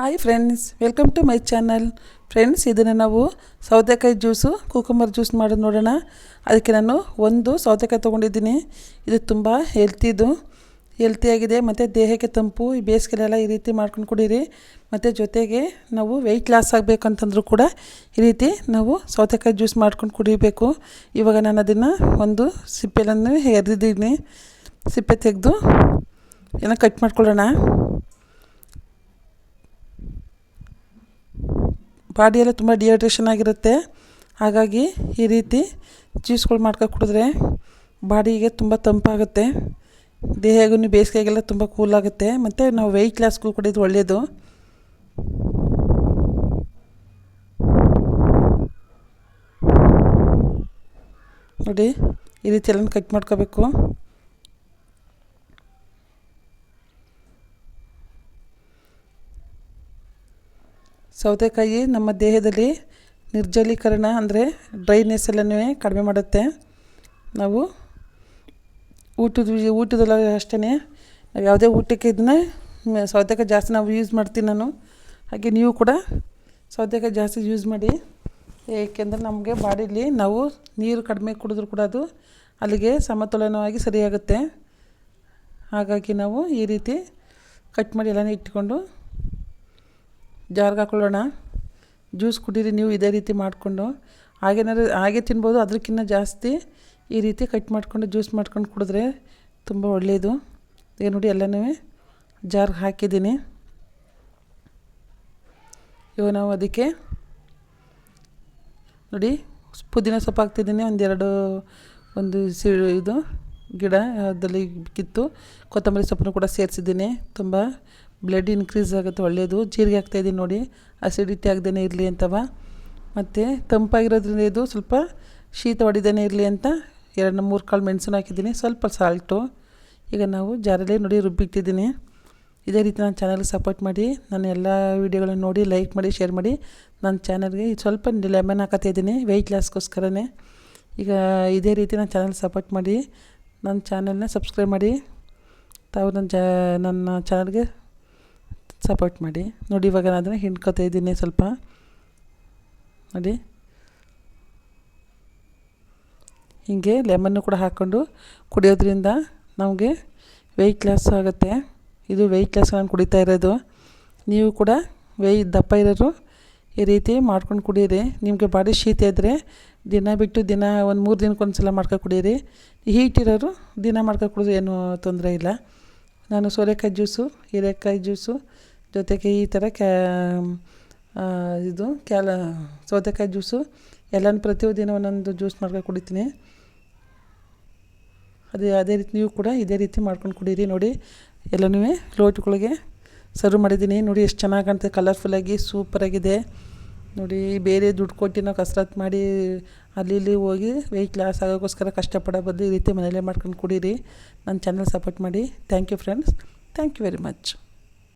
Hi friends welcome to my channel friends ಇದನ್ನು ನಾವು ಸೌತೆಕಾಯಿ ಜ್ಯೂಸು ಕುಕುಂಬರ್ ಜ್ಯೂಸ್ ಮಾಡೋದು ನೋಡೋಣ. ಅದಕ್ಕೆ ನಾನು ಒಂದು ಸೌತೆಕಾಯಿ ತೊಗೊಂಡಿದ್ದೀನಿ. ಇದು ತುಂಬ ಹೆಲ್ತಿದು ಹೆಲ್ತಿಯಾಗಿದೆ ಮತ್ತು ದೇಹಕ್ಕೆ ತಂಪು, ಈ ಬೇಸಿಗೆಲೆಲ್ಲ ಈ ರೀತಿ ಮಾಡ್ಕೊಂಡು ಕುಡೀರಿ. ಮತ್ತು ಜೊತೆಗೆ ನಾವು ವೆಯ್ಟ್ ಲಾಸ್ ಆಗಬೇಕಂತಂದ್ರೂ ಕೂಡ ಈ ರೀತಿ ನಾವು ಸೌತೆಕಾಯಿ ಜ್ಯೂಸ್ ಮಾಡ್ಕೊಂಡು ಕುಡಿಬೇಕು. ಇವಾಗ ನಾನು ಅದನ್ನು ಒಂದು ಸಿಪ್ಪೆಲನ್ನು ಎರೆದಿದ್ದೀನಿ. ಸಿಪ್ಪೆ ತೆಗೆದು ಎಲ್ಲ ಕಟ್ ಮಾಡ್ಕೊಳ್ಳೋಣ. ಬಾಡಿಯೆಲ್ಲ ತುಂಬ ಡಿಹೈಡ್ರೇಷನ್ ಆಗಿರುತ್ತೆ. ಹಾಗಾಗಿ ಈ ರೀತಿ ಜ್ಯೂಸ್ಗಳು ಮಾಡ್ಕೊಂಡು ಕುಡಿದ್ರೆ ಬಾಡಿಗೆ ತುಂಬ ತಂಪಾಗುತ್ತೆ. ದೇಹಗೂ ಬೇಸಿಗೆಗೆಲ್ಲ ತುಂಬ ಕೂಲ್ ಆಗುತ್ತೆ. ಮತ್ತು ನಾವು ವೆಯ್ಟ್ ಲಾಸ್ಗೂ ಕೂಡ ಇದು ಒಳ್ಳೆಯದು ನೋಡಿ, ಈ ರೀತಿ ಎಲ್ಲ ಕಟ್ ಮಾಡ್ಕೋಬೇಕು. ಸೌತೆಕಾಯಿ ನಮ್ಮ ದೇಹದಲ್ಲಿ ನಿರ್ಜಲೀಕರಣ ಅಂದರೆ ಡ್ರೈನೆಸ್ ಎಲ್ಲನೂ ಕಡಿಮೆ ಮಾಡುತ್ತೆ. ನಾವು ಊಟದ ಊಟದಲ್ಲ ಅಷ್ಟೇ ನಾವು ಯಾವುದೇ ಊಟಕ್ಕೆ ಇದನ್ನ ಸೌತೆಕಾಯಿ ಜಾಸ್ತಿ ನಾವು ಯೂಸ್ ಮಾಡ್ತೀನಿ ನಾನು. ಹಾಗೆ ನೀವು ಕೂಡ ಸೌತೆಕಾಯಿ ಜಾಸ್ತಿ ಯೂಸ್ ಮಾಡಿ. ಏಕೆಂದರೆ ನಮಗೆ ಬಾಡಿಲಿ ನಾವು ನೀರು ಕಡಿಮೆ ಕುಡಿದ್ರೂ ಕೂಡ ಅದು ಅಲ್ಲಿಗೆ ಸಮತೋಲನವಾಗಿ ಸರಿಯಾಗುತ್ತೆ. ಹಾಗಾಗಿ ನಾವು ಈ ರೀತಿ ಕಟ್ ಮಾಡಿ ಎಲ್ಲನೇ ಇಟ್ಕೊಂಡು ಜಾರ್ಗೆ ಹಾಕೊಳ್ಳೋಣ. ಜ್ಯೂಸ್ ಕುಡೀರಿ, ನೀವು ಇದೇ ರೀತಿ ಮಾಡಿಕೊಂಡು. ಹಾಗೇನಾದ್ರು ಹಾಗೆ ತಿನ್ಬೋದು ಅದಕ್ಕಿಂತ ಜಾಸ್ತಿ ಈ ರೀತಿ ಕಟ್ ಮಾಡಿಕೊಂಡು, ಜ್ಯೂಸ್ ಮಾಡ್ಕೊಂಡು ಕುಡಿದ್ರೆ ತುಂಬ ಒಳ್ಳೆಯದು ಈಗ ನೋಡಿ, ಎಲ್ಲನೂ ಜಾರ್ಗೆ ಹಾಕಿದ್ದೀನಿ. ಇವಾಗ ನಾವು ಅದಕ್ಕೆ ನೋಡಿ, ಪುದೀನ ಸೊಪ್ಪು ಹಾಕ್ತಿದ್ದೀನಿ. ಒಂದೆರಡು, ಒಂದು ಸಿ, ಇದು ಗಿಡ ಅದರಲ್ಲಿ ಕಿತ್ತು. ಕೊತ್ತಂಬರಿ ಸೊಪ್ಪನ್ನು ಕೂಡ ಸೇರಿಸಿದ್ದೀನಿ. ತುಂಬ ಬ್ಲಡ್ ಇನ್ಕ್ರೀಸ್ ಆಗುತ್ತೆ ಒಳ್ಳೆಯದು ಜೀರಿಗೆ ಹಾಕ್ತಾಯಿದ್ದೀನಿ ನೋಡಿ. ಅಸಿಡಿಟಿ ಆಗದೇ ಇರಲಿ ಅಂತವ. ಮತ್ತು ತಂಪಾಗಿರೋದ್ರಿಂದ ಇದು ಸ್ವಲ್ಪ ಶೀತ ಹೊಡಿದೇ ಇರಲಿ ಅಂತ ಎರಡು ಮೂರು ಕಾಳು ಮೆಣಸನ್ನು ಹಾಕಿದ್ದೀನಿ. ಸ್ವಲ್ಪ ಸಾಲ್ಟು ಈಗ ನಾವು ಜಾರಲ್ಲಿ ನೋಡಿ ರುಬ್ಬಿಟ್ಟಿದ್ದೀನಿ. ಇದೇ ರೀತಿ ನನ್ನ ಚಾನಲ್ಗೆ ಸಪೋರ್ಟ್ ಮಾಡಿ. ನಾನು ಎಲ್ಲ ವೀಡಿಯೋಗಳನ್ನು ನೋಡಿ ಲೈಕ್ ಮಾಡಿ ಶೇರ್ ಮಾಡಿ. ನನ್ನ ಚಾನಲ್ಗೆ ಸ್ವಲ್ಪ ಲೆಮನ್ ಹಾಕತ್ತಿದ್ದೀನಿ ವೆಯ್ಟ್ ಲಾಸ್ಗೋಸ್ಕರನೇ ಈಗ ಇದೇ ರೀತಿ ನನ್ನ ಚಾನಲ್ ಸಪೋರ್ಟ್ ಮಾಡಿ. ನನ್ನ ಚಾನಲ್ನ ಸಬ್ಸ್ಕ್ರೈಬ್ ಮಾಡಿ. ತಾವು ನನ್ನ ಜ, ನನ್ನ ಚಾನಲ್ಗೆ ಸಪೋರ್ಟ್ ಮಾಡಿ. ನೋಡಿ, ಇವಾಗ ನಾನು ಅದನ್ನು ಹಿಂಡ್ಕೊತಾ ಇದ್ದೀನಿ ಸ್ವಲ್ಪ. ನೋಡಿ. ಹೀಗೆ ಲೆಮನ್ನು ಕೂಡ ಹಾಕ್ಕೊಂಡು ಕುಡಿಯೋದ್ರಿಂದ ನಮಗೆ ವೆಯ್ಟ್ ಲಾಸ್ ಆಗುತ್ತೆ. ಇದು ವೆಯ್ಟ್ ಲಾಸ್ ನಾನು ಕುಡಿತಾ ಇರೋದು. ನೀವು ಕೂಡ ವೆಯ್ ದಪ್ಪ ಇರೋರು ಈ ರೀತಿ ಮಾಡ್ಕೊಂಡು ಕುಡಿಯಿರಿ ನಿಮಗೆ ಬಾಡಿ ಶೀತ ಇದ್ದರೆ ದಿನ ಬಿಟ್ಟು ದಿನ ಒಂದು ಮೂರು ದಿನಕ್ಕೊಂದು ಸಲ ಮಾಡ್ಕೊಂಡು ಕುಡೀರಿ. ಹೀಟ್ ಇರೋರು ದಿನ ಮಾಡ್ಕೊಂಡು ಕುಡಿದ್ರೆ ಏನೂ ತೊಂದರೆ ಇಲ್ಲ. ನಾನು ಸೋರೆಕಾಯಿ ಜ್ಯೂಸು ಹೀರೆಕಾಯಿ ಜ್ಯೂಸು ಜೊತೆಗೆ ಈ ಥರ ಕ್ಯಾ ಇದು ಕ್ಯಾಲ ಸೌತೆಕಾಯಿ ಜ್ಯೂಸು. ಎಲ್ಲನೂ ಪ್ರತಿದಿನ ಒಂದೊಂದು ಜ್ಯೂಸ್ ಮಾಡ್ಕೊಂಡು ಕುಡಿತೀನಿ. ಅದೇ ಅದೇ ರೀತಿ ನೀವು ಕೂಡ ಇದೇ ರೀತಿ ಮಾಡ್ಕೊಂಡು ಕುಡೀರಿ ನೋಡಿ. ಎಲ್ಲನೂ ಲೋಟಗಳಿಗೆ ಸರ್ವ್ ಮಾಡಿದ್ದೀನಿ. ನೋಡಿ ಎಷ್ಟು ಚೆನ್ನಾಗಿ ಕಾಣ್ತದೆ ಕಲರ್ಫುಲ್ಲಾಗಿ ಸೂಪರಾಗಿದೆ. ನೋಡಿ, ಬೇರೆ ದುಡ್ಡು ಕೊಟ್ಟು ನಾವು ಕಸರತ್ತು ಮಾಡಿ ಅಲ್ಲಿ ಇಲ್ಲಿ ಹೋಗಿ ವೆಯ್ಟ್ ಲಾಸ್ ಆಗೋಕ್ಕೋಸ್ಕರ ಕಷ್ಟಪಡೋ ಬದಲು ಈ ರೀತಿ ಮನೆಯಲ್ಲೇ ಮಾಡ್ಕೊಂಡು ಕುಡೀರಿ. ನನ್ನ ಚಾನಲ್ ಸಪೋರ್ಟ್ ಮಾಡಿ. Thank you friends thank you very much